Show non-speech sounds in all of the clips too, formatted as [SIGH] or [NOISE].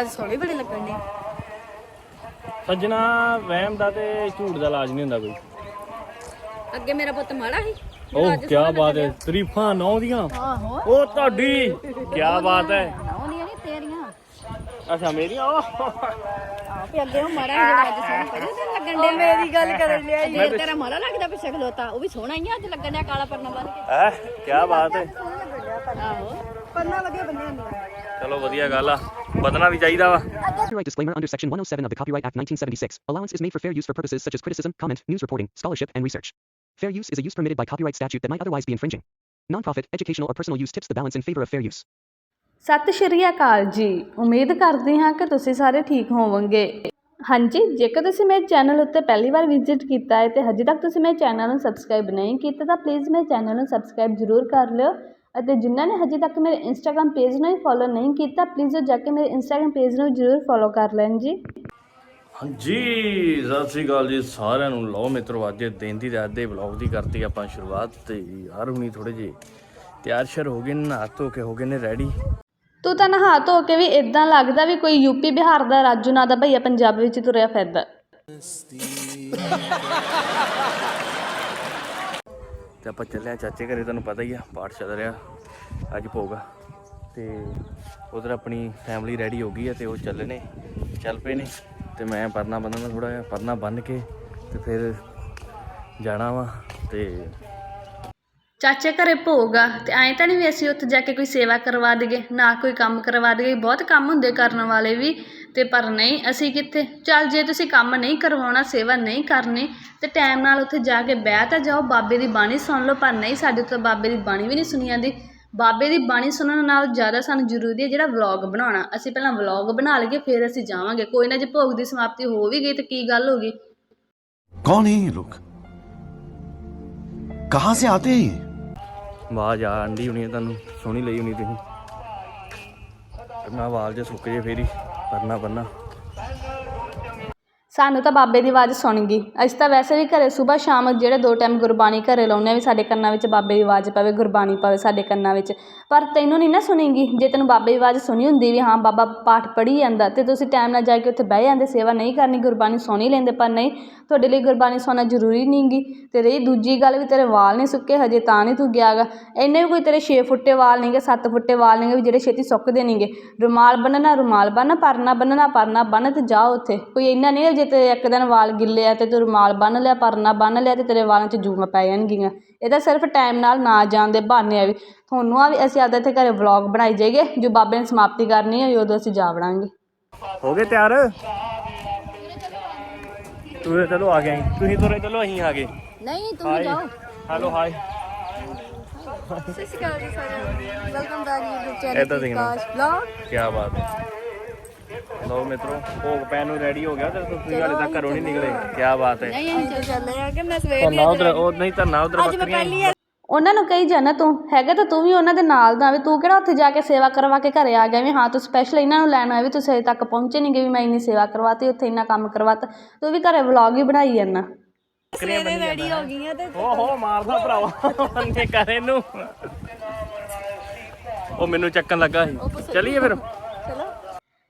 ਅੱਜ ਸੋਹਣੇ ਬੜੇ ਲੱਗਣ ਨੇ ਸੱਜਣਾ ਵਹਿਮ ਦਾ ਤੇ ਝੂਠ ਦਾ ਇਲਾਜ ਨਹੀਂ ਹੁੰਦਾ ਕੋਈ। ਅੱਗੇ ਮੇਰਾ ਪੁੱਤ ਮਾੜਾ ਸੀ। ਉਹ ਕੀ ਬਾਤ ਹੈ। ਤਰੀਫਾਂ ਨੌ ਦੀਆਂ ਆਹੋ। ਉਹ ਤੁਹਾਡੀ। ਕੀ ਬਾਤ ਹੈ। ਆਉਂਦੀਆਂ ਨਹੀਂ ਤੇਰੀਆਂ। ਅੱਛਾ ਮੇਰੀਆਂ? ਉਹ ਆਹ ਵੀ ਅੱਗੇ ਉਹ ਮਾੜਾ ਸੀ ਜਿਹੜਾ ਅੱਜ ਸੋਹਣਾ ਪਹਿਲੇ ਦਿਨ ਲੱਗਣ ਡਿਆ ਮੇਰੀ ਗੱਲ ਕਰਨ ਲਿਆ ਜੇ। ਤੇਰਾ ਮਾੜਾ ਲੱਗਦਾ ਪਿੱਛੇ ਖਲੋਤਾ ਉਹ ਵੀ ਸੋਹਣਾ ਹੀ ਆ ਅੱਜ ਲੱਗਣ ਡਿਆ ਕਾਲਾ ਪਰਨਾ ਬੰਨ ਕੇ। ਹੈ ਕੀ ਬਾਤ ਹੈ। ਆਹੋ। ਪੰਨਾ ਵਧੀਆ ਬੰਨਿਆ ਨਹੀਂ ਚਲੋ ਵਧੀਆ ਗੱਲ ਆ ਬਦਨਾ ਵੀ ਚਾਹੀਦਾ ਵਾ Copyright disclaimer under Section 107 of the Copyright Act 1976. Allowance is made for fair use for purposes such as criticism, comment, news reporting, scholarship, and research. Fair use is a use permitted by copyright statute that might otherwise be infringing. Non-profit, educational, or personal use tips the balance in favor of fair use. ਸਤਿ ਸ਼੍ਰੀ ਅਕਾਲ ਜੀ ਉਮੀਦ ਕਰਦੀ ਹਾਂ ਕਿ ਤੁਸੀਂ ਸਾਰੇ ਠੀਕ ਹੋਵੋਗੇ ਹਾਂਜੀ ਜੇਕਰ ਤੁਸੀਂ ਮੇਰੇ ਚੈਨਲ ਉੱਤੇ ਪਹਿਲੀ ਵਾਰ ਵਿਜ਼ਿਟ ਕੀਤਾ ਹੈ ਤੇ ਹਜੇ ਤੱਕ ਤੁਸੀਂ ਮੇਰੇ ਚੈਨਲ ਨੂੰ ਸਬਸਕ੍ਰਾਈਬ ਨਹੀਂ ਕੀਤਾ ਤਾਂ ਪਲੀਜ਼ ਮੇਰੇ ਚੈਨਲ ਨੂੰ ਸਬਸਕ੍ਰਾਈਬ ਜ਼ਰੂਰ ਕਰ ਲਿਓ ਅਤੇ ਜਿਨ੍ਹਾਂ ਨੇ ਹਜੇ ਤੱਕ ਮੇਰੇ ਇੰਸਟਾਗ੍ਰam ਪੇਜ ਨੂੰ ਹੀ ਫੋਲੋ ਨਹੀਂ ਕੀਤਾ ਪਲੀਜ਼ ਉਹ ਜਾ ਕੇ ਮੇਰੇ ਇੰਸਟਾਗ੍ਰam ਪੇਜ ਨੂੰ ਜ਼ਰੂਰ ਫੋਲੋ ਕਰ ਲੈਣ ਜੀ। ਹਾਂਜੀ ਸਤਿ ਸ੍ਰੀ ਅਕਾਲ ਜੀ ਸਾਰਿਆਂ ਨੂੰ। ਲਓ ਮਿੱਤਰੋ ਅੱਜ ਦਿਨ ਦੀ ਰਾਤ ਦੇ ਵਲੌਗ ਦੀ ਕਰਤੀ ਆਪਾਂ ਸ਼ੁਰੂਆਤ ਤੇ ਯਾਰ ਹੁਣੀ ਥੋੜੇ ਜੇ ਤਿਆਰ ਸ਼ਰ ਹੋ ਗਏ ਨੇ ਨਹਾ ਧੋ ਕੇ ਹੋ ਗਏ ਨੇ ਰੈਡੀ ਤੂੰ ਤਾਂ ਨਹਾ ਧੋ ਕੇ ਵੀ ਇਦਾਂ ਲੱਗਦਾ ਵੀ ਕੋਈ ਯੂਪੀ ਬਿਹਾਰ ਦਾ ਰਾਜੂ ਨਾਂ ਦਾ ਭਈਆ ਪੰਜਾਬ ਵਿੱਚ ਤੁਰਿਆ ਫਿਰਦਾ। [LAUGHS] ਤੇ ਆਪਾਂ ਚੱਲੇ ਆ ਚਾਚੇ ਘਰੇ, ਤੁਹਾਨੂੰ ਪਤਾ ਹੀ ਆ, ਪਾਠ ਚੱਲ ਰਿਹਾ, ਅੱਜ ਪਊਗਾ ਆ। ਤੇ ਉਧਰ ਆਪਣੀ ਫੈਮਿਲੀ ਰੈਡੀ ਹੋ ਗਈ ਹੈ ਤੇ ਉਹ ਚੱਲੇ ਨੇ, ਚੱਲ ਪਏ ਨੇ। ਤੇ ਮੈਂ ਪਰਨਾ ਬੰਨਣਾ ਥੋੜਾ ਜਿਹਾ, ਪਰਨਾ ਬੰਨ ਕੇ ਤੇ ਫਿਰ ਜਾਣਾ ਵਾ ਤੇ ਚਾਚੇ ਘਰੇ ਭੋਗ ਆ ਅਤੇ ਐਂ ਤਾਂ ਨਹੀਂ ਵੀ ਅਸੀਂ ਉੱਥੇ ਜਾ ਕੇ ਕੋਈ ਸੇਵਾ ਕਰਵਾ ਦੇਈਏ, ਨਾ ਕੋਈ ਕੰਮ ਕਰਵਾ ਦੇਈਏ, ਬਹੁਤ ਕੰਮ ਹੁੰਦੇ ਕਰਨ ਵਾਲੇ ਵੀ ਅਤੇ ਪਰ ਨਹੀਂ, ਅਸੀਂ ਕਿੱਥੇ? ਚੱਲ ਜੇ ਤੁਸੀਂ ਕੰਮ ਨਹੀਂ ਕਰਵਾਉਣਾ, ਸੇਵਾ ਨਹੀਂ ਕਰਨੀ, ਤਾਂ ਟਾਈਮ ਨਾਲ ਉੱਥੇ ਜਾ ਕੇ ਬਹਿ ਤਾਂ ਜਾਓ, ਬਾਬੇ ਦੀ ਬਾਣੀ ਸੁਣ ਲਓ, ਪਰ ਨਹੀਂ, ਸਾਡੇ ਤੋਂ ਬਾਬੇ ਦੀ ਬਾਣੀ ਵੀ ਨਹੀਂ ਸੁਣੀ ਜਾਂਦੀ। ਬਾਬੇ ਦੀ ਬਾਣੀ ਸੁਣਨ ਨਾਲ ਜ਼ਿਆਦਾ ਸਾਨੂੰ ਜ਼ਰੂਰੀ ਹੈ ਜਿਹੜਾ ਵਲੌਗ ਬਣਾਉਣਾ। ਅਸੀਂ ਪਹਿਲਾਂ ਵਲੌਗ ਬਣਾ ਲਈਏ, ਫਿਰ ਅਸੀਂ ਜਾਵਾਂਗੇ। ਕੋਈ ਨਾ ਜੇ ਭੋਗ ਦੀ ਸਮਾਪਤੀ ਹੋ ਵੀ ਗਈ, ਤਾਂ ਕੀ ਗੱਲ ਹੋ ਗਈ? ਕੌਣ ਹੈ ਇਹ ਲੋਕ? कहां से आते हैं ये ਆਵਾਜ਼ ਆ ਆਂਦੀ ਹੋਣੀ ਹੈ ਤੁਹਾਨੂੰ ਸੋਹਣੀ ਲਈ ਹੋਣੀ ਤੁਸੀਂ ਨਾ ਵਾਲ ਜੇ ਸੁੱਕ ਜੇ ਫੇਰੀ ਪਰਨਾ ਬੰਨਾ ਸਾਨੂੰ ਤਾਂ ਬਾਬੇ ਦੀ ਆਵਾਜ਼ ਸੁਣ ਗਈ। ਅਸੀਂ ਤਾਂ ਵੈਸੇ ਵੀ ਘਰੇ ਸਵੇਰ ਸ਼ਾਮ ਜਿਹੜੇ ਦੋ ਟਾਈਮ ਗੁਰਬਾਣੀ ਘਰੇ ਲਾਉਂਦੇ ਹਾਂ ਵੀ ਸਾਡੇ ਕੰਨਾਂ ਵਿੱਚ ਬਾਬੇ ਦੀ ਆਵਾਜ਼ ਪਵੇ, ਗੁਰਬਾਣੀ ਪਵੇ ਸਾਡੇ ਕੰਨਾਂ ਵਿੱਚ। ਪਰ ਤੈਨੂੰ ਨਹੀਂ ਨਾ ਸੁਣੇਗੀ। ਜੇ ਤੈਨੂੰ ਬਾਬੇ ਦੀ ਆਵਾਜ਼ ਸੁਣੀ ਹੁੰਦੀ ਵੀ ਹਾਂ, ਬਾਬਾ ਪਾਠ ਪੜ੍ਹੀ ਜਾਂਦਾ ਤੇ ਤੁਸੀਂ ਟਾਈਮ ਨਾਲ ਜਾ ਕੇ ਉੱਥੇ ਬਹਿ ਜਾਂਦੇ, ਸੇਵਾ ਨਹੀਂ ਕਰਨੀ, ਗੁਰਬਾਣੀ ਸੁਣ ਹੀ ਲੈਂਦੇ, ਪਰ ਨਹੀਂ, ਤੁਹਾਡੇ ਲਈ ਗੁਰਬਾਣੀ ਸੁਣਨਾ ਜ਼ਰੂਰੀ ਨਹੀਂਗੀ। ਤੇ ਰਹੀ ਦੂਜੀ ਗੱਲ ਵੀ ਤੇਰੇ ਵਾਲ ਨਹੀਂ ਸੁੱਕੇ, ਹਜੇ ਤਾਂ ਨਹੀਂ ਤੂੰ ਗਿਆਗਾ ਇੰਨੇ ਵੀ ਕੋਈ ਤੇਰੇ 6 ਫੁੱਟੇ ਵਾਲ ਨਹੀਂਗੇ 7 ਫੁੱਟੇ ਵਾਲ ਨਹੀਂਗੇ ਵੀ ਜਿਹੜੇ ਛੇਤੀ ਸੁੱਕਦੇ ਨਹੀਂਗੇ। ਰੁਮਾਲ ਬੰਨਣਾ ਰੁਮਾਲ ਬੰਨ ਪਰਨਾ ਬੰਨਣਾ ਪਰਨਾ ਬੰਨ ਤੇ ਜਾ ਉੱਥੇ। ਕੋਈ ਇੰਨਾ ਨਹੀਂ ਜੇ ਤੇ ਇੱਕ ਦਿਨ ਵਾਲ ਗਿੱਲੇ ਆ ਤੇ ਤੂੰ ਰੁਮਾਲ ਬੰਨ ਲਿਆ ਪਰਨਾ ਬੰਨ ਲਿਆ ਤੇ ਤੇਰੇ ਵਾਲਾਂ 'ਚ ਜੂਆਂ ਪੈ ਜਾਣਗੀਆਂ। ਇਹ ਤਾਂ ਸਿਰਫ ਟਾਈਮ ਨਾਲ ਨਾ ਜਾਣ ਦੇ ਬਹਾਨੇ ਆ ਵੀ। ਤੁਹਾਨੂੰ ਆ ਵੀ ਅਸੀਂ ਆਪਦਾ ਇੱਥੇ ਘਰੇ ਵਲੌਗ ਬਣਾਈ ਜਾਈਏ ਜੋ ਬਾਬੇ ਨੇ ਸਮਾਪਤੀ ਕਰਨੀ ਹੈ ਉਦੋਂ ਅਸੀਂ ਜਾ ਵੜਾਂਗੇ। ਹੋ ਗਏ ਤਿਆਰ? ਤੁਰੇ ਚਲੋ ਆ ਗਏ। ਤੁਸੀਂ ਤੁਰੇ ਚਲੋ ਅਸੀਂ ਆ ਗਏ। ਨਹੀਂ ਤੂੰ ਹਾਈ ਜਾਓ। ਹੈਲੋ ਹਾਈ ਸਤਿ ਸ਼੍ਰੀ ਅਕਾਲ ਜੀ ਸਾਰਿਆਂ ਨੂੰ। ਵੈਲਕਮ ਬੈਕ YouTube ਚੈਨਲ ਕੀ ਬਾਤ ਹੈ। ਲਓ ਮਿੱਤਰੋ ਭੋਗ ਪੈਣ ਨੂੰ ਰੈਡੀ ਹੋ ਗਿਆ ਤੇ ਤੁਸੀਂ ਹਾਲੇ ਤੱਕ ਘਰੋਂ ਨਹੀਂ ਨਿਕਲੇ। ਕੀ ਬਾਤ ਹੈ। ਨਹੀਂ ਅਸੀਂ ਚੱਲੇ। ਆ ਕਿ ਮੈਂ ਸਵੇਰ ਧਰਨਾ ਉਧਰ ਉਹ ਨਹੀਂ ਧਰਨਾ ਉਧਰ ਅੱਜ ਮੈਂ ਬੱਕਰੀਆਂ ਪਹਿਲੀ ਉਹਨਾਂ ਨੂੰ ਕਹੀ ਜਾਣਾ ਤੂੰ ਹੈਗਾ ਤਾਂ ਤੂੰ ਵੀ ਉਹਨਾਂ ਦੇ ਨਾਲ ਦਾ ਵੀ ਤੂੰ ਕਿਹੜਾ ਉੱਥੇ ਜਾ ਕੇ ਸੇਵਾ ਕਰਵਾ ਕੇ ਘਰੇ ਆ ਗਿਆ ਵੀ ਹਾਂ ਤੂੰ ਸਪੈਸ਼ਲ ਇਹਨਾਂ ਨੂੰ ਲੈਣ ਆਇਆ ਵੀ ਤੁਸੀਂ ਅਜੇ ਤੱਕ ਪਹੁੰਚੇ ਨਹੀਂ ਗਏ ਵੀ ਮੈਂ ਇੰਨੀ ਸੇਵਾ ਕਰਵਾਤੀ ਉੱਥੇ ਇੰਨਾ ਕੰਮ ਕਰਵਾਤਾ। ਤੂੰ ਵੀ ਘਰੇ ਵਲੌਗ ਹੀ ਬਣਾਈ ਜਾਂਦਾ। ਸਵੇਰੇ ਰੈਡੀ ਹੋ ਗਈਆਂ ਤੇ ਓ ਹੋ ਮਾਰਦਾ ਭਰਾਵਾ ਮੰਨੇ ਕਰ ਇਹਨੂੰ। ਉਹ ਮੈਨੂੰ ਚੱਕਣ ਲੱਗਾ ਸੀ। ਚਲੀਏ ਫਿਰ।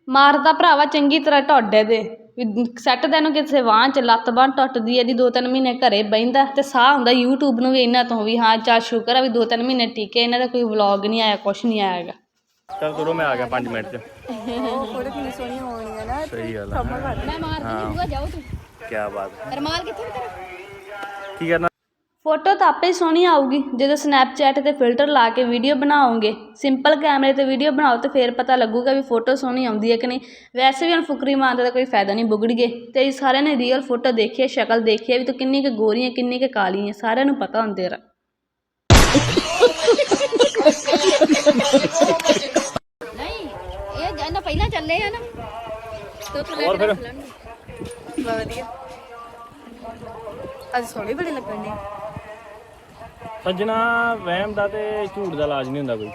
ਮਾਰਦਾ ਭਰਾਵਾ ਚੰਗੀ ਤਰ੍ਹਾਂ ਢੋਡੇ ਦੇ। ਵੀ ਸੈੱਟ ਤੈਨੂੰ ਕਿਸੇ ਵਾਹ ਚ ਲੱਤ ਬਾਂਹ ਟੁੱਟਦੀ ਇਹਦੀ ਦੋ ਤਿੰਨ ਮਹੀਨੇ ਘਰੇ ਬਹਿੰਦਾ ਤੇ ਸਾਹ ਹੁੰਦਾ YouTube ਨੂੰ ਵੀ ਇਹਨਾਂ ਤੋਂ ਵੀ ਹਾਂ ਚੱਲ ਸ਼ੁਕਰ ਆ ਵੀ ਦੋ ਤਿੰਨ ਮਹੀਨੇ ਟਿਕੇ ਇਹਨਾਂ ਦਾ ਕੋਈ ਵਲੌਗ ਨਹੀਂ ਆਇਆ ਕੁਛ ਨਹੀਂ ਆਇਆ ਹੈਗਾ। ਚਲ ਤੁਰੋ ਮੈਂ ਆ ਗਿਆ 5 ਮਿੰਟ ਚ। ਫੋਟੋ ਕਿੰਨੀ ਸੋਹਣੀ ਹੋਣੀ ਹੈ ਨਾ ਸਹੀ ਗੱਲ ਹੈ ਮੈਂ ਮਾਰ ਦਿੰਦੀ ਬੂਆ ਜਾਓ ਤੂੰ। ਕੀ ਬਾਤ ਹੈ। ਰਮਾਲ ਕਿੱਥੇ ਤੇਰਾ? ਕੀ ਕਰਨਾ? ਫੋਟੋ ਤਾਂ ਆਪੇ ਸੋਹਣੀ ਆਊਗੀ ਜਦੋਂ ਸਨੈਪਚੈਟ ਤੇ ਫਿਲਟਰ ਲਾ ਕੇ ਵੀਡੀਓ ਬਣਾਓਗੇ। ਸਿੰਪਲ ਕੈਮਰੇ ਤੇ ਵੀਡੀਓ ਬਣਾਓ ਤੇ ਫੇਰ ਪਤਾ ਲੱਗੂਗਾ ਵੀ ਫੋਟੋ ਸੋਹਣੀ ਆਉਂਦੀ ਹੈ ਕਿ ਨਹੀਂ। ਵੈਸੇ ਵੀ ਹੁਣ ਫੁਕਰੀ ਮਾਰਨ ਦਾ ਤਾਂ ਕੋਈ ਫਾਇਦਾ ਨਹੀਂ ਬੁਗੜੀਏ ਤੇ ਸਾਰਿਆਂ ਨੇ ਰੀਅਲ ਫੋਟੋ ਦੇਖੀ ਹੈ ਸ਼ਕਲ ਦੇਖੀ ਹੈ ਵੀ ਤੂੰ ਕਿੰਨੀ ਕੁ ਗੋਰੀ ਹੈ ਕਿੰਨੀ ਕੁ ਕਾਲੀ ਹੈ ਸਾਰਿਆਂ ਨੂੰ ਪਤਾ ਹੁੰਦਾ ਤੇਰਾ ਨਹੀਂ ਇਹ ਜਾਂਦਾ ਪਹਿਲਾਂ ਚੱਲੇ ਆ ਨਾ। ਤੇ ਉੱਥੇ ਲੈ ਹੋਰ ਫਿਰ? ਬਹੁਤ ਵਧੀਆ। ਅੱਜ ਸੋਹਣੇ ਬੜੇ ਲੱਗਣ ਨੇ ਸੱਜਣਾ ਵਹਿਮ ਦਾ ਤੇ ਝੂਠ ਦਾ ਇਲਾਜ ਨਹੀਂ ਹੁੰਦਾ ਕੋਈ।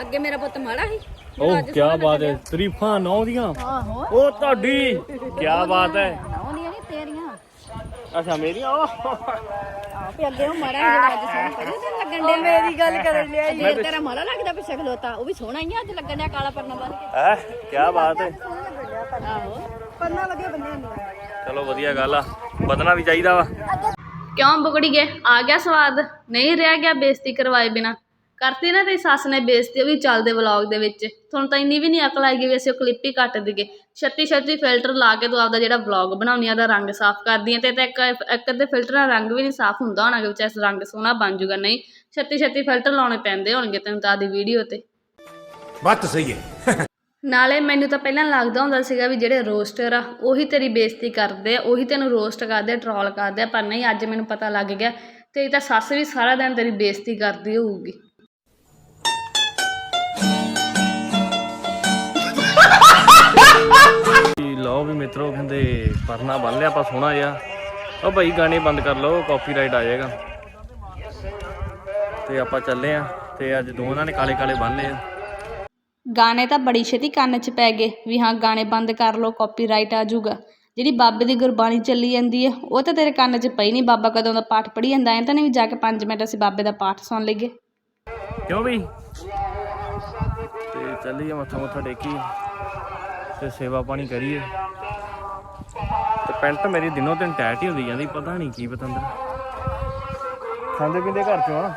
ਅੱਗੇ ਮੇਰਾ ਪੁੱਤ ਮਾੜਾ ਸੀ। ਉਹ ਕੀ ਬਾਤ ਹੈ। ਤਰੀਫਾਂ ਨੌ ਦੀਆਂ। ਆਹੋ। ਉਹ ਤੁਹਾਡੀ ਕੀ ਬਾਤ ਹੈ। ਆਉਂਦੀਆਂ ਨਹੀਂ ਤੇਰੀਆਂ। ਅੱਛਾ ਮੇਰੀਆਂ? ਵੀ ਅੱਗੇ ਉਹ ਮਾੜਾ ਜਿਹੜਾ ਅੱਜ ਸੋਹਣਾ ਪਹਿਲੇ ਦਿਨ ਲੱਗਣ ਡਿਆ। ਮੇਰੀ ਗੱਲ ਕਰਨ ਡਿਆ ਜੇ ਤੇਰਾ ਮਾੜਾ ਲੱਗਦਾ ਪਿੱਛੇ ਖਲੋਤਾ ਉਹ ਵੀ ਸੋਹਣਾ ਹੀ ਆ ਅੱਜ ਲੱਗਣ ਡਿਆ ਕਾਲਾ ਪਰਨਾ ਬੰਨ ਕੇ। ਹੈ ਕੀ ਬਾਤ ਹੈ। ਆਹੋ। ਪੰਨਾ ਵਧੀਆ ਬੰਨਿਆ ਨਹੀਂ ਚਲੋ ਵਧੀਆ ਗੱਲ ਆ। ਬਦਨਾ ਵੀ ਚਾਹੀਦਾ ਵਾ। ਕਿਉਂ ਬੁਗੜੀਏ ਆ ਗਿਆ ਸਵਾਦ। ਨਹੀਂ ਰਹਿ ਗਿਆ ਬੇਇੱਜ਼ਤੀ ਕਰਵਾਏ ਬਿਨਾ। ਕਰਤੀ ਨਾ ਤੇਰੀ ਸੱਸ ਨੇ ਬੇਇੱਜ਼ਤੀ, ਉਹ ਵੀ ਚੱਲਦੇ ਵਲੌਗ ਦੇ ਵਿੱਚ। ਤੁਹਾਨੂੰ ਤਾਂ ਇੰਨੀ ਵੀ ਨਹੀਂ ਅਕਲ ਆਈ ਵੀ ਅਸੀਂ ਉਹ ਕਲਿੱਪ ਹੀ ਕੱਟ ਦਈਏ। ਛੱਤੀ ਛੱਤੀ ਫਿਲਟਰ ਲਾ ਕੇ ਤੂੰ ਆਪਦਾ ਜਿਹੜਾ ਵਲੌਗ ਬਣਾਉਣੀ ਆ ਦਾ ਰੰਗ ਸਾਫ਼ ਕਰਦੀ ਆ ਤੇ ਤਾਂ ਇੱਕ ਇੱਕ ਅੱਧੇ ਫਿਲਟਰ ਨਾਲ ਰੰਗ ਵੀ ਨਹੀਂ ਸਾਫ਼ ਹੁੰਦਾ ਹੋਣਾ ਕਿ ਵਿੱਚ ਇਸ ਰੰਗ ਸੋਹਣਾ ਬਣ ਜੂਗਾ ਨਹੀਂ, ਛੱਤੀ ਛੱਤੀ ਫਿਲਟਰ ਲਾਉਣੇ ਪੈਂਦੇ ਹੋਣਗੇ ਤੈਨੂੰ ਤਾਂ ਆਦੀ ਵੀਡੀਓ ਤੇ। ਬੱਤ ਸਹੀ ਹੈ। ਨਾਲੇ ਮੈਨੂੰ ਤਾਂ ਪਹਿਲਾਂ ਲੱਗਦਾ ਹੁੰਦਾ ਸੀਗਾ ਵੀ ਜਿਹੜੇ ਰੋਸਟਰ ਆ, ਉਹੀ ਤੇਰੀ ਬੇਇੱਜ਼ਤੀ ਕਰਦੇ ਆ, ਉਹੀ ਤੈਨੂੰ ਰੋਸਟ ਕਰਦੇ ਆ ਟਰੋਲ ਕਰਦੇ ਆ, ਪਰ ਨਹੀਂ, ਅੱਜ ਮੈਨੂੰ ਪਤਾ ਲੱਗ ਗਿਆ, ਤੇਰੀ ਤਾਂ ਸੱਸ ਵੀ ਸਾਰਾ ਦਿਨ ਤੇਰੀ ਬੇਇੱਜ਼ਤੀ ਕਰਦੀ ਹੋਊਗੀ। ਲਓ ਵੀ ਮਿੱਤਰੋ, ਕਹਿੰਦੇ ਪਰਨਾ ਬੰਨ ਲਿਆ, ਆਪਾਂ ਸੋਹਣਾ ਜਿਹਾ। ਉਹ ਭਾਈ ਗਾਣੇ ਬੰਦ ਕਰ ਲਓ ਕਾਪੀਰਾਈਟ ਆ ਜਾਏਗਾ। ਤੇ ਆਪਾਂ ਚੱਲੇ ਆ, ਤੇ ਅੱਜ ਦੋਨਾਂ ਨੇ ਕਾਲੇ ਕਾਲੇ ਬੰਨ ਲਏ ਆ। ਗਾਣੇ ਤਾਂ ਬੜੀ ਛੇਤੀ ਕੰਨ 'ਚ ਪੈ ਗਏ ਵੀ ਹਾਂ ਗਾਣੇ ਬੰਦ ਕਰ ਲਓ ਕਾਪੀਰਾਈਟ ਆ ਜਾਊਗਾ। ਜਿਹੜੀ ਬਾਬੇ ਦੀ ਗੁਰਬਾਣੀ ਚੱਲੀ ਜਾਂਦੀ ਹੈ ਉਹ ਤਾਂ ਤੇਰੇ ਕੰਨ 'ਚ ਪਈ ਨਹੀਂ ਬਾਬਾ ਕਦੋਂ ਦਾ ਪਾਠ ਪੜ੍ਹੀ ਜਾਂਦਾ ਐਂ ਤਾਂ ਨਹੀਂ ਵੀ ਜਾ ਕੇ 5 ਮਿੰਟ ਅਸੀਂ ਬਾਬੇ ਦਾ ਪਾਠ ਸੁਣ ਲਈਏ। ਕਿਉਂ ਵੀ? ਤੇ ਚੱਲੀਏ ਮੱਥਾ ਮੁੱਥਾ ਟੇਕੀ। ਤੇ ਸੇਵਾ ਪਾਣੀ ਕਰੀਏ। ਤੇ ਪੈਂਟ ਮੇਰੀ ਦਿਨੋਂ ਦਿਨ ਟੈਟ ਹੀ ਹੁੰਦੀ ਜਾਂਦੀ ਪਤਾ ਨਹੀਂ ਕੀ ਪਤੰਦਰ। ਖਾਂਦੇ ਪੀਂਦੇ ਘਰ ਚੋਂ ਆ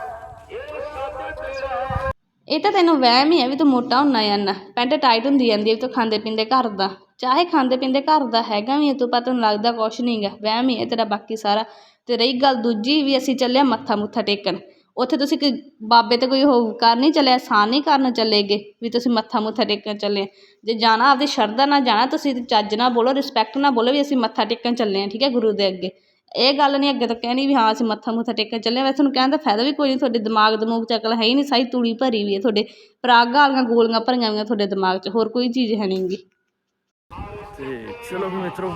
ਇਹ ਤਾਂ ਤੈਨੂੰ ਵਹਿਮ ਹੀ ਹੈ ਵੀ ਤੂੰ ਮੋਟਾ ਹੁੰਨਾ ਜਾਂਦਾ ਪੈਂਟ ਟਾਈਟ ਹੁੰਦੀ ਜਾਂਦੀ ਹੈ ਵੀ ਤੂੰ ਖਾਂਦੇ ਪੀਂਦੇ ਘਰ ਦਾ। ਚਾਹੇ ਖਾਂਦੇ ਪੀਂਦੇ ਘਰ ਦਾ ਹੈਗਾ ਵੀ ਹੈ, ਤੂੰ ਪਰ ਤੈਨੂੰ ਲੱਗਦਾ ਕੁਛ ਨਹੀਂ ਗਾ। ਵਹਿਮ ਹੀ ਹੈ ਤੇਰਾ ਬਾਕੀ ਸਾਰਾ। ਅਤੇ ਰਹੀ ਗੱਲ ਦੂਜੀ ਵੀ ਅਸੀਂ ਚੱਲੇ ਹਾਂ ਮੱਥਾ ਮੁੱਥਾ ਟੇਕਣ। ਉੱਥੇ ਤੁਸੀਂ ਕੋਈ ਬਾਬੇ ਤੇ ਕੋਈ ਉਹ ਕਰ ਨਹੀਂ ਚੱਲੇ ਆਸਾਨ ਨਹੀਂ ਕਰਨ ਚੱਲੇ ਚੱਲੇਗੇ ਵੀ ਤੁਸੀਂ ਮੱਥਾ ਮੁੱਥਾ ਟੇਕਣ ਚੱਲੇ ਜੇ ਜਾਣਾ ਆਪਦੀ ਸ਼ਰਧਾ ਨਾਲ ਜਾਣਾ ਤੁਸੀਂ ਚੱਜ ਨਾਲ ਬੋਲੋ ਰਿਸਪੈਕਟ ਨਾਲ ਬੋਲੋ ਵੀ ਅਸੀਂ ਮੱਥਾ ਟੇਕਣ ਚੱਲੇ ਹਾਂ ਠੀਕ ਹੈ ਗੁਰੂ ਦੇ ਅੱਗੇ। ਇਹ ਗੱਲ ਨਹੀਂ ਅੱਗੇ ਤੋਂ ਕਹਿਣੀ ਵੀ ਹਾਂ ਅਸੀਂ ਮੱਥਾ ਮੁੱਥਾ ਟੇਕਣ ਚੱਲੇ ਵੈਸੇ ਤੁਹਾਨੂੰ ਕਹਿਣ ਦਾ ਫਾਇਦਾ ਵੀ ਕੋਈ ਨਹੀਂ ਤੁਹਾਡੇ ਦਿਮਾਗ ਦਮੂਗ ਚ ਅਕਲ ਹੈ ਹੀ ਨਹੀਂ ਸਾਰੀ ਤੂੜੀ ਭਰੀ ਵੀ ਹੈ, ਤੁਹਾਡੇ ਪਰਾਗਾਂ ਵਾਲੀਆਂ ਗੋਲੀਆਂ ਭਰੀਆਂ ਹੋਈਆਂ ਤੁਹਾਡੇ ਦਿਮਾਗ 'ਚ, ਹੋਰ ਕੋਈ ਚੀਜ਼ ਹੈ ਨਹੀਂਗੀ ਤੇ ਚਲੋ ਵੀ ਮਿੱਤਰੋ,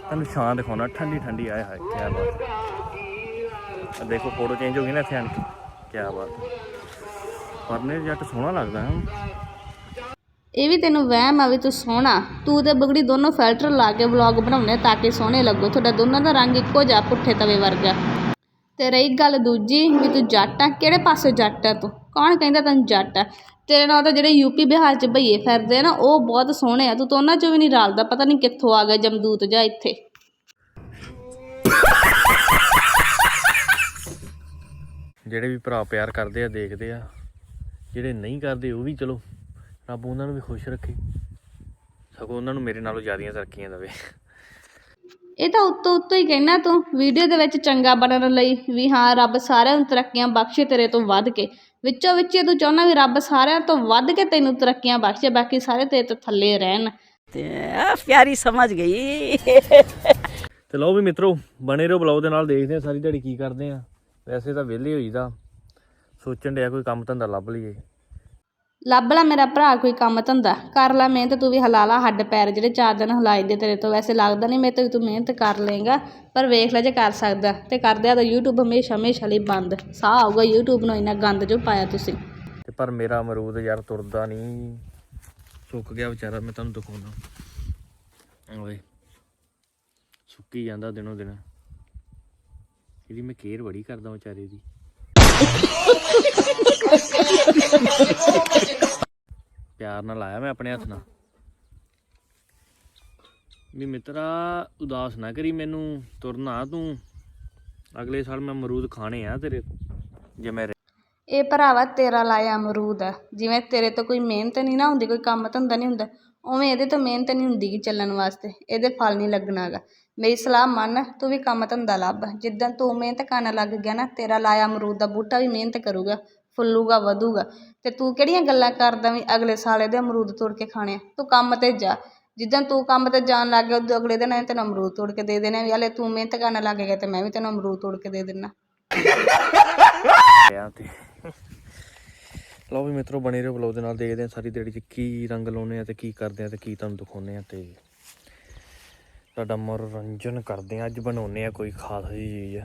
ਤੁਹਾਨੂੰ ਛਾਂ ਦਿਖਾਉਣਾ, ਠੰਡੀ ਠੰਡੀ ਆਏ ਹਾਏ ਕੀ ਬਾਤ ਹੈ। ਦੇਖੋ ਫੋਟੋ ਚੇਂਜ ਹੋ ਗਈ ਨਾ ਇੱਥੇ ਆਣ ਕੇ ਕੀ ਬਾਤ ਪਰਨੇ ਜੱਟ ਸੋਹਣਾ ਲੱਗਦਾ ਹੈ। ਇਹ ਵੀ ਤੈਨੂੰ ਵਹਿਮ ਆ ਵੀ ਤੂੰ ਸੋਹਣਾ। ਤੂੰ ਤੇ ਬਗੜੀ ਦੋਨੋਂ ਫਿਲਟਰ ਲਾ ਕੇ ਵਲੌਗ ਬਣਾਉਣੇ ਤਾਂ ਕਿ ਸੋਹਣੇ ਲੱਗੋ। ਤੁਹਾਡਾ ਦੋਨਾਂ ਦਾ ਰੰਗ ਇੱਕੋ ਜਿਹਾ ਪੁੱਠੇ ਤਵੇ ਵਰਗਾ। ਤੇ ਰਹੀ ਗੱਲ ਦੂਜੀ ਵੀ ਤੂੰ ਜੱਟ ਆ। ਕਿਹੜੇ ਪਾਸੇ ਜੱਟ ਆ ਤੂੰ? ਕੌਣ ਕਹਿੰਦਾ ਤੈਨੂੰ ਜੱਟ ਆ? ਤੇਰੇ ਨਾਲ ਤਾਂ ਜਿਹੜੇ ਯੂਪੀ ਬਿਹਾਰ ਚ ਭਈਏ ਫਿਰਦੇ ਆ ਨਾ, ਉਹ ਬਹੁਤ ਸੋਹਣੇ ਆ। ਤੂੰ ਤਾਂ ਉਹਨਾਂ ਚੋਂ ਵੀ ਨਹੀਂ ਰਲਦਾ। ਪਤਾ ਨਹੀਂ ਕਿੱਥੋਂ ਆ ਗਿਆ ਜਮਦੂਤ ਜਾਂ ਇੱਥੇ। ਜਿਹੜੇ ਵੀ ਭਰਾ ਪਿਆਰ ਕਰਦੇ ਆ, ਦੇਖਦੇ ਆ। ਜਿਹੜੇ ਨਹੀਂ ਕਰਦੇ, ਉਹ ਵੀ ਚਲੋ। ਰੱਬ ਉਹਨਾਂ ਨੂੰ ਵੀ ਖੁਸ਼ ਰੱਖੇ। ਸਗੋਂ ਉਹਨਾਂ ਨੂੰ ਮੇਰੇ ਨਾਲੋਂ ਜ਼ਿਆਦੀਆਂ ਤਰੱਕੀਆਂ ਦੇਵੇ। ਇਹ ਤਾਂ ਉੱਤੋਂ ਉੱਤੋਂ ਹੀ ਕਹਿਣਾ ਤੂੰ ਵੀਡੀਓ ਦੇ ਵਿੱਚ ਚੰਗਾ ਬਣਨ ਲਈ ਵੀ ਹਾਂ ਰੱਬ ਸਾਰਿਆਂ ਨੂੰ ਤਰੱਕੀਆਂ ਬਖਸ਼ੇ ਤੇਰੇ ਤੋਂ ਵੱਧ ਕੇ। ਵਿੱਚੋਂ ਵਿੱਚੇ ਤੂੰ ਚਾਹੁੰਦਾ ਵੀ ਰੱਬ ਸਾਰਿਆਂ ਤੋਂ ਵੱਧ ਕੇ ਤੈਨੂੰ ਤਰੱਕੀਆਂ ਬਖਸ਼ੇ ਬਾਕੀ ਸਾਰੇ ਤੇਰੇ ਤੋਂ ਥੱਲੇ ਰਹਿਣ। ਤੇ ਆ, ਪਿਆਰੀ ਸਮਝ ਗਈ। ਤੇ ਲਓ ਵੀ ਮਿੱਤਰੋ ਬਣੇ ਰਹੋ ਬਲੌਗ ਦੇ ਨਾਲ ਦੇਖਦੇ ਆ ਸਾਰੀ ਦਿਹਾੜੀ ਕੀ ਕਰਦੇ ਆ ਵੈਸੇ ਤਾਂ ਵਿਹਲੇ ਹੋਈਦਾ ਸੋਚਣ ਡਿਆ ਕੋਈ ਕੰਮ ਧੰਦਾ ਲੱਭ ਲਈਏ। ਲੱਭ ਲੈ ਮੇਰਾ ਭਰਾ, ਕੋਈ ਕੰਮ ਧੰਦਾ। ਕਰ ਲੈ ਮਿਹਨਤ, ਤੂੰ ਵੀ ਹਲਾ ਲਾ ਹੱਡ ਪੈਰ, ਜਿਹੜੇ ਚਾਰ ਦਿਨ ਹਲਾਏ ਦੇ ਤੇਰੇ ਤੋਂ। ਵੈਸੇ ਲੱਗਦਾ ਨਹੀਂ ਮੇਰੇ ਤੋਂ ਤੂੰ ਮਿਹਨਤ ਕਰ ਲੇਗਾ ਪਰ ਵੇਖ ਲੈ ਜੇ ਕਰ ਸਕਦਾ। ਤੇ ਕਰਦਿਆ ਤਾਂ YouTube ਹਮੇਸ਼ਾ ਹਮੇਸ਼ਾ ਲਈ ਬੰਦ। ਸਾਹ ਆਊਗਾ YouTube ਨੂੰ, ਇੰਨਾ ਗੰਦ ਜੋ ਪਾਇਆ ਤੁਸੀਂ। ਤੇ ਪਰ ਮੇਰਾ ਅਮਰੂਦ ਯਾਰ ਤੁਰਦਾ ਨਹੀਂ ਸੁੱਕ ਗਿਆ ਵਿਚਾਰਾ, ਮੈਂ ਤੁਹਾਨੂੰ ਦਿਖਾਉਣਾ ਓਏ, ਸੁੱਕੀ ਜਾਂਦਾ ਦਿਨੋਂ ਦਿਨ। ਇਹਦੀ ਮੈਂ ਕੇਅਰ ਬੜੀ ਕਰਦਾ ਵਿਚਾਰੇ ਦੀ। ਪਿਆਰ ਨਾਲ ਲਾਇਆ ਮੈਂ ਆਪਣੇ ਹੱਥ ਨਾਲ। ਵੀ ਮਿੱਤਰਾ, ਉਦਾਸ ਨਾ ਕਰੀ ਮੈਨੂੰ, ਤੁਰਨਾ ਤੂੰ। ਅਗਲੇ ਸਾਲ ਮੈਂ ਅਮਰੂਦ ਖਾਣੇ ਆ ਤੇਰੇ ਜੇ ਮੈਂ ਇਹ ਭਰਾਵਾ ਤੇਰਾ ਲਾਇਆ ਅਮਰੂਦ। ਆ ਜਿਵੇਂ ਤੇਰੇ ਤੋਂ ਕੋਈ ਮਿਹਨਤ ਨਹੀਂ ਨਾ ਹੁੰਦੀ, ਕੋਈ ਕੰਮ ਧੰਦਾ ਨਹੀਂ ਹੁੰਦਾ ਉਵੇਂ ਇਹਦੇ ਤੋਂ ਮਿਹਨਤ ਨਹੀਂ ਹੁੰਦੀ ਗੀ ਚੱਲਣ ਵਾਸਤੇ ਇਹਦੇ ਫਲ ਨਹੀਂ ਲੱਗਣਾਗਾ ਮੇਰੀ ਸਲਾਹ ਮੰਨ ਤੂੰ ਵੀ ਕੰਮ ਧੰਦਾ ਲੱਭ। ਜਿੱਦਾਂ ਤੂੰ ਮਿਹਨਤ ਕਰਨ ਲੱਗ ਗਿਆ ਨਾ ਤੇਰਾ ਲਾਇਆ ਅਮਰੂਦ ਦਾ ਬੂਟਾ ਵੀ ਮਿਹਨਤ ਕਰੂਗਾ ਫੁੱਲੂਗਾ ਵਧੂਗਾ। ਤੇ ਤੂੰ ਕਿਹੜੀਆਂ ਗੱਲਾਂ ਕਰਦਾ ਵੀ ਅਗਲੇ ਸਾਲ ਇਹਦੇ ਅਮਰੂਦ ਤੋੜ ਕੇ ਖਾਣੇ ਆ? ਤੂੰ ਕੰਮ ਤੇ ਜਾ। ਜਿੱਦਾਂ ਤੂੰ ਕੰਮ ਤੇ ਜਾਣ ਲੱਗ ਗਿਆ ਉਦੋਂ ਅਗਲੇ ਦਿਨ ਇਹਨੇ ਤੈਨੂੰ ਅਮਰੂਦ ਤੋੜ ਕੇ ਦੇ ਦੇਣੇ ਵੀ ਹਲੇ ਤੂੰ ਮਿਹਨਤ ਕਰਨ ਲੱਗ ਗਿਆ ਤੇ ਮੈਂ ਵੀ ਤੈਨੂੰ ਅਮਰੂਦ ਤੋੜ ਕੇ ਦੇ [LAUGHS] ਤੇ। ਲਓ ਵੀ ਮਿੱਤਰੋ ਬਣੇ ਰਹੋ ਵਲੌਗ ਦੇ ਨਾਲ ਦੇਖਦੇ ਆ ਸਾਰੀ ਦਿਹਾੜੀ 'ਚ ਕੀ ਰੰਗ ਲਾਉਨੇ ਆ ਤੇ ਕੀ ਕਰਦੇ ਆ ਤੇ ਕੀ ਤੁਹਾਨੂੰ ਦਿਖਾਉਨੇ ਆ ਤੇ ਤੁਹਾਡਾ ਮਨੋਰੰਜਨ ਕਰਦੇ ਆ ਅੱਜ ਬਣਾਉਨੇ ਆ ਕੋਈ ਖਾਸ ਜਿਹੀ ਚੀਜ਼।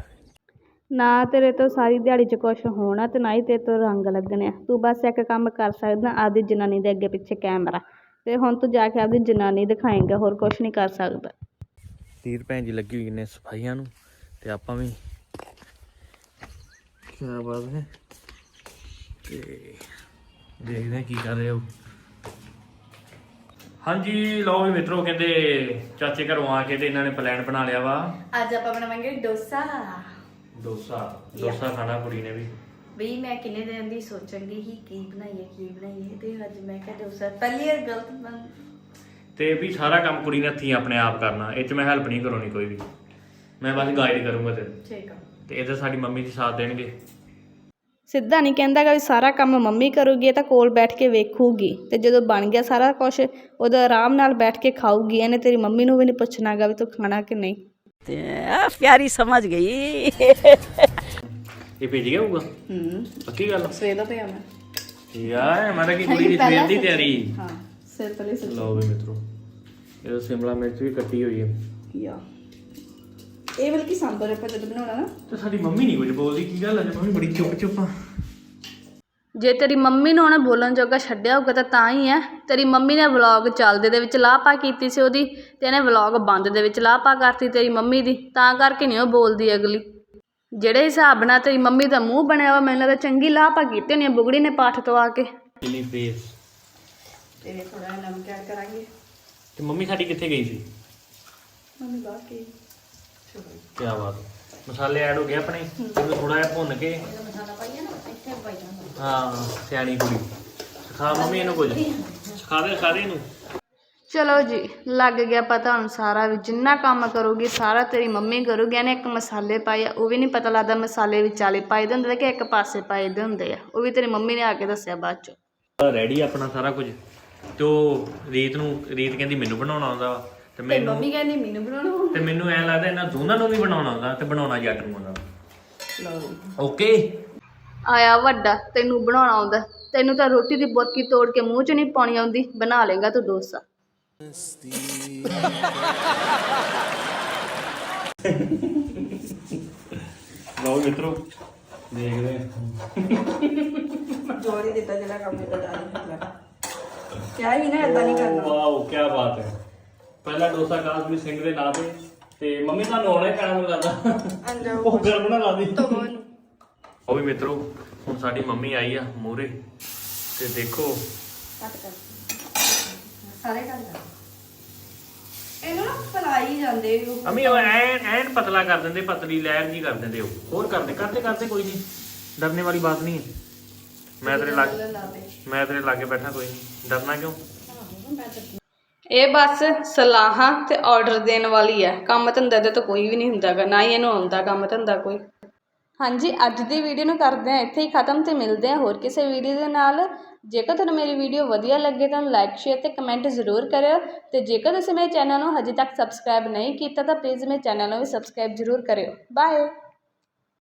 ਨਾ ਤੇਰੇ ਤੋਂ ਸਾਰੀ ਦਿਹਾੜੀ 'ਚ ਕੁਛ ਹੋਣਾ ਤੇ ਨਾ ਹੀ ਤੇਰੇ ਤੋਂ ਰੰਗ ਲੱਗਣੇ ਆ। ਤੂੰ ਬਸ ਇੱਕ ਕੰਮ ਕਰ ਸਕਦਾ ਆਪਦੀ ਜਨਾਨੀ ਦੇ ਅੱਗੇ ਪਿੱਛੇ ਕੈਮਰਾ। ਤੇ ਹੁਣ ਤੂੰ ਜਾ ਕੇ ਆਪਦੀ ਜਨਾਨੀ ਦਿਖਾਏਂਗਾ ਹੋਰ ਕੁਛ ਨਹੀਂ ਕਰ ਸਕਦਾ। ਤੀਰ ਭੈਣ ਜੀ ਲੱਗੀ ਹੋਈ ਨੇ ਸਫਾਈਆਂ ਨੂੰ ਤੇ ਆਪਾਂ ਵੀ ਕੀ ਬਾਤ ਹੈ। ਤੇ ਦੇਖਦੇ ਹਾਂ ਕੀ ਕਰ ਰਹੇ ਹੋ। ਹਾਂਜੀ ਲਓ ਵੀ ਮਿੱਤਰੋ ਕਹਿੰਦੇ ਚਾਚੇ ਘਰੋਂ ਆ ਕੇ ਤੇ ਇਹਨਾਂ ਨੇ ਪਲਾਨ ਬਣਾ ਲਿਆ ਵਾ। ਅੱਜ ਆਪਾਂ ਬਣਾਵਾਂਗੇ ਡੋਸਾ। ਡੋਸਾ ਡੋਸਾ ਖਾਣਾ ਕੁੜੀ ਨੇ ਵੀ। ਵੀ ਮੈਂ ਕਿੰਨੇ ਦਿਨ ਦੀ ਸੋਚਾਂਗੀ ਹੀ ਕੀ ਬਣਾਈਏ ਕੀ ਬਣਾਈਏ ਤੇ ਅੱਜ ਮੈਂ ਕਿਹਾ ਡੋਸਾ। ਪਹਿਲੀ ਵਾਰ ਗਲਤ ਬਣ ਤੇ ਵੀ ਸਾਰਾ ਕੰਮ ਕੁੜੀ ਨੇ ਹੱਥੀਂ ਆਪਣੇ ਆਪ ਕਰਨਾ ਇਹ ਚ ਮੈਂ ਹੈਲਪ ਨਹੀਂ ਕਰਾਉਣੀ ਕੋਈ ਵੀ। ਮੈਂ ਬਸ ਗਾਈਡ ਕਰੂੰਗਾ ਤੇ ਠੀਕ ਆ। ਤੇ ਇਹਦੇ ਸਾਡੀ ਮੰਮੀ ਜੀ ਸਾਥ ਦੇਣਗੇ। ਸਿੱਧਾ ਨਹੀਂ ਕਹਿੰਦਾਗਾ ਵੀ ਸਾਰਾ ਕੰਮ ਮੰਮੀ ਕਰੂਗੀ ਇਹ ਤਾਂ ਕੋਲ ਬੈਠ ਕੇ ਵੇਖੂਗੀ। ਤੇ ਜਦੋਂ ਬਣ ਗਿਆ ਸਾਰਾ ਕੁਝ ਉਦੋਂ ਆਰਾਮ ਨਾਲ ਬੈਠ ਕੇ ਖਾਊਗੀ ਇਹਨੇ ਤੇਰੀ ਮੰਮੀ ਨੂੰ ਵੀ ਨਹੀਂ ਪੁੱਛਣਾਗਾ ਵੀ ਤੂੰ ਖਾਣਾ ਕਿ ਨਹੀਂ। ਤੇ ਆ ਪਿਆਰੀ ਸਮਝ ਗਈ। ਇਹ ਭੇਜ ਗਿਆ ਹੋਊਗਾ ਹੂੰ। ਪੱਕੀ ਗੱਲ ਸਵੇਰ ਦਾ ਪਿਆ ਮੈਂ ਯਾਰ ਮੈਂ ਤਾਂ ਕੀ ਕੁੜੀ ਦੀ ਸਵੇਰ ਦੀ ਤਿਆਰੀ। ਹਾਂ ਸਿਰ ਤਲੇ ਸਿਰ ਲਓ ਵੀ ਮਿੱਤਰੋ ਇਹ ਸ਼ਿਮਲਾ ਮਿਰਚ ਵੀ ਕੱਟੀ ਹੋਈ ਹੈ। ਯਾ। ਇਹ ਵਾਲੀ ਕੀ ਸਾਂਬਰ ਆਪਾਂ ਜਦੋਂ ਬਣਾਉਣਾ ਨਾ। ਤੇ ਸਾਡੀ ਮੰਮੀ ਨਹੀਂ ਕੁਝ ਬੋਲਦੀ ਕੀ ਗੱਲ ਹੈ ਮੰਮੀ ਬੜੀ ਚੁੱਪ ਚੁੱਪ ਆ। ਜੇ ਤੇਰੀ ਮੰਮੀ ਨੂੰ ਉਹਨੇ ਬੋਲਣ ਜੋਗਾ ਛੱਡਿਆ ਹੋਊਗਾ ਤਾਂ ਤਾਂ ਹੀ ਹੈ। ਤੇਰੀ ਮੰਮੀ ਨੇ ਵਲੌਗ ਚੱਲਦੇ ਦੇ ਵਿੱਚ ਲਾਪਾ ਕੀਤੀ ਸੀ ਉਹਦੀ ਤੇ ਇਹਨੇ ਵਲੌਗ ਬੰਦ ਦੇ ਵਿੱਚ ਲਾਪਾ ਕਰਤੀ ਤੇਰੀ ਮੰਮੀ ਦੀ ਤਾਂ ਕਰਕੇ ਨਹੀਂ ਉਹ ਬੋਲਦੀ ਅਗਲੀ। ਜਿਹੜੇ ਹਿਸਾਬ ਨਾਲ ਤੇਰੀ ਮੰਮੀ ਦਾ ਮੂੰਹ ਬਣਿਆ ਵਾ ਮੈਨੂੰ ਲੱਗਦਾ ਚੰਗੀ ਲਾਪਾ ਕੀਤੀ ਹੋਣੀ ਆ ਬੁਗੜੀ ਨੇ ਪਾਠ ਤੋਂ ਆ ਕੇ। ਚਿਲੀ ਫੇਸ ਤੇ ਥੋੜਾ ਨਮਕ ਐਡ ਕਰਾਂਗੇ। ਤੇ ਮੰਮੀ ਸਾਡੀ ਕਿੱਥੇ ਗਈ ਸੀ? ਮੰਮੀ ਬਾਹਰ ਕੇ ਬਾਤ। ਮਸਾਲੇ ਐਡ ਹੋ ਗਏ ਆਪਣੇ ਇਹਨੂੰ ਥੋੜਾ ਜਿਹਾ ਭੁੰਨ ਕੇ। ਮਸਾਲਾ ਪਾਈਏ ਨਾ ਇੱਥੇ ਪਾਈ ਜਾਣਾ ਹਾਂ ਸਿਆਣੀ ਕੁੜੀ। ਸਿਖਾ ਮੰਮੀ ਇਹਨੂੰ ਕੁਝ। ਸਿਖਾ ਦੇ ਸਿਖਾ ਦੇ ਇਹਨੂੰ। ਚਲੋ ਜੀ ਲੱਗ ਗਿਆ ਪਤਾ ਹੁਣ ਸਾਰਾ ਵੀ ਜਿੰਨਾ ਕੰਮ ਕਰੂਗੀ ਸਾਰਾ ਤੇਰੀ ਮੰਮੀ ਕਰੂਗੀ। ਇਹਨੇ ਇੱਕ ਮਸਾਲੇ ਪਾਏ ਆ ਉਹ ਵੀ ਨਹੀਂ ਪਤਾ ਲੱਗਦਾ ਮਸਾਲੇ ਵਿਚਾਲੇ ਪਾਏ ਦੇ ਹੁੰਦੇ ਆ ਕਿ ਇੱਕ ਪਾਸੇ ਪਾਏ ਦੇ ਹੁੰਦੇ ਆ। ਉਹ ਵੀ ਤੇਰੀ ਮੰਮੀ ਨੇ ਆ ਕੇ ਦੱਸਿਆ ਬਾਅਦ ਚ। ਰੈਡੀ ਆਪਣਾ ਸਾਰਾ ਕੁਝ। ਤੇ ਉਹ ਰੀਤ ਨੂੰ ਰੀਤ ਕਹਿੰਦੀ ਮੈਨੂੰ ਬਣਾਉਣਾ ਆਉਂਦਾ ਵਾ। ਤੇ ਮੈਨੂੰ ਮੰਮੀ ਕਹਿੰਦੀ ਮੈਨੂੰ ਬਣਾਉਣਾ ਤੇ ਮੈਨੂੰ ਐ ਲੱਗਦਾ ਇਹਨਾਂ ਦੋਨਾਂ ਨੂੰ ਵੀ ਬਣਾਉਣਾ ਆਉਂਦਾ ਤੇ ਬਣਾਉਣਾ ਜੱਟ ਨੂੰ ਆਉਂਦਾ ਲਓ ਓਕੇ? ਆਇਆ ਵੱਡਾ ਤੈਨੂੰ ਬਣਾਉਣਾ ਆਉਂਦਾ। ਤੈਨੂੰ ਤਾਂ ਰੋਟੀ ਦੀ ਬੁਰਕੀ ਤੋੜ ਕੇ ਮੂੰਹ 'ਚ ਨਹੀਂ ਪਾਉਣੀ ਆਉਂਦੀ। ਬਣਾ ਲੇਗਾ ਤੂੰ ਡੋਸਾ। ਲਓ ਮਿੱਤਰੋ। ਦੇਖਦੇ ਜੋੜੀ ਦਿੱਤਾ ਜਿਹੜਾ ਕੰਮ ਕਰਦਾ ਨਹੀਂ ਕਿਆ ਹੀ ਨਾ ਏਦਾਂ ਨਹੀਂ ਕਰਨਾ। ਵਾਓ ਕੀ ਬਾਤ ਹੈ। ਪਹਿਲਾ ਡੋਸਾ ਕਾਸਮੀ ਸਿੰਘ ਦੇ ਨਾਂ ਤੇ। ਤੇ ਮੰਮੀ ਤੁਹਾਨੂੰ ਆਉਣਾ ਹੀ ਪੈਣਾ ਮੈਨੂੰ ਲੱਗਦਾ। ਅੰਦਰ ਉਹ ਗਰਮ ਨਾ ਲਾ ਦੀ। ਤੋਨ ਉਹ ਵੀ ਮਿੱਤਰੋ ਹੁਣ ਸਾਡੀ ਮੰਮੀ ਆਈ ਆ ਮੂਰੇ ਤੇ ਦੇਖੋ। ਕੱਟ ਕਰ। ਸਾਰੇ ਕਰ। ਲੈ ਇਹਨੂੰ ਨਾ ਫਲਾਈ ਜਾਂਦੇ ਉਹ। ਅਮੀ ਉਹ ਐਨ ਐਨ ਪਤਲਾ ਕਰ ਦਿੰਦੇ ਪਤਲੀ ਲਹਿਰ ਜੀ ਕਰ ਦਿੰਦੇ ਉਹ। ਹੋਰ ਕਰਦੇ ਕਰਦੇ ਕਰਦੇ ਕੋਈ ਨਹੀਂ। ਡਰਨੇ ਵਾਲੀ ਬਾਤ ਨਹੀਂ ਹੈ। ਮੈਂ ਤੇਰੇ ਲਾਗੇ ਲਾ ਦੇ। ਮੈਂ ਤੇਰੇ ਲਾਗੇ ਬੈਠਾ ਕੋਈ ਨਹੀਂ। ਡਰਨਾ ਕਿਉਂ? ਇਹ ਬਸ ਸਲਾਹਾਂ ਤੇ ਆਰਡਰ ਦੇਣ ਵਾਲੀ ਹੈ। ਕੰਮ ਧੰਦਾ ਦੇ ਤਾਂ ਕੋਈ ਵੀ ਨਹੀਂ ਹੁੰਦਾਗਾ, ਨਾ ਹੀ ਇਹਨੂੰ ਆਉਂਦਾ ਕੰਮ ਧੰਦਾ ਕੋਈ। ਹਾਂਜੀ, ਅੱਜ ਦੀ ਵੀਡੀਓ ਨੂੰ ਕਰਦੇ ਹਾਂ, ਇੱਥੇ ਹੀ ਖਤਮ ਤੇ ਮਿਲਦੇ ਹਾਂ ਹੋਰ ਕਿਸੇ ਵੀਡੀਓ ਦੇ ਨਾਲ। ਜੇਕਰ ਤੁਹਾਨੂੰ ਮੇਰੀ ਵੀਡੀਓ ਵਧੀਆ ਲੱਗੇ ਤਾਂ ਲਾਈਕ ਸ਼ੇਅਰ ਤੇ ਕਮੈਂਟ ਜ਼ਰੂਰ ਕਰਿਓ। ਤੇ ਜੇਕਰ ਤੁਸੀਂ ਮੇਰੇ ਚੈਨਲ ਨੂੰ ਹਜੇ ਤੱਕ ਸਬਸਕ੍ਰਾਈਬ ਨਹੀਂ ਕੀਤਾ ਤਾਂ ਪਲੀਜ਼ ਮੇਰੇ ਚੈਨਲ ਨੂੰ ਵੀ ਸਬਸਕ੍ਰਾਈਬ ਜ਼ਰੂਰ ਕਰਿਓ। ਬਾਏ